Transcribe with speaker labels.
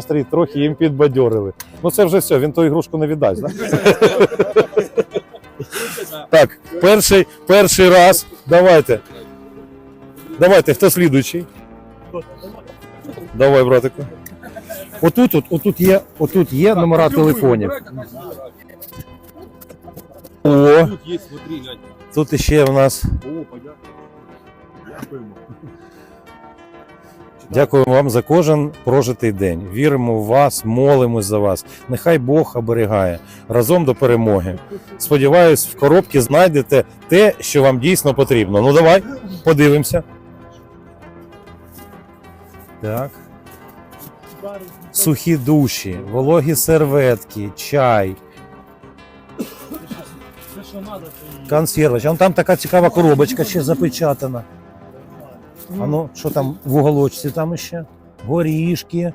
Speaker 1: настрій трохи їм підбадьорили. Ну це вже все, він ту ігрушку не віддасть. Да? так, перший, перший раз. Давайте. Давайте, хто слідуючий? Давай, братику. Отут, от, отут, є, отут є номера телефонів. О,
Speaker 2: Тут є, смотри, глянь.
Speaker 1: тут іще в нас.
Speaker 2: О, понятно. Дякуємо.
Speaker 1: Дякуємо вам за кожен прожитий день. Віримо в вас, молимось за вас. Нехай Бог оберігає разом до перемоги. Сподіваюсь, в коробці знайдете те, що вам дійсно потрібно. Ну давай, подивимося. Так. Сухі душі, вологі серветки, чай, консервич. А там така цікава коробочка ще запечатана. А ну, що там в уголочці там ще? Горішки,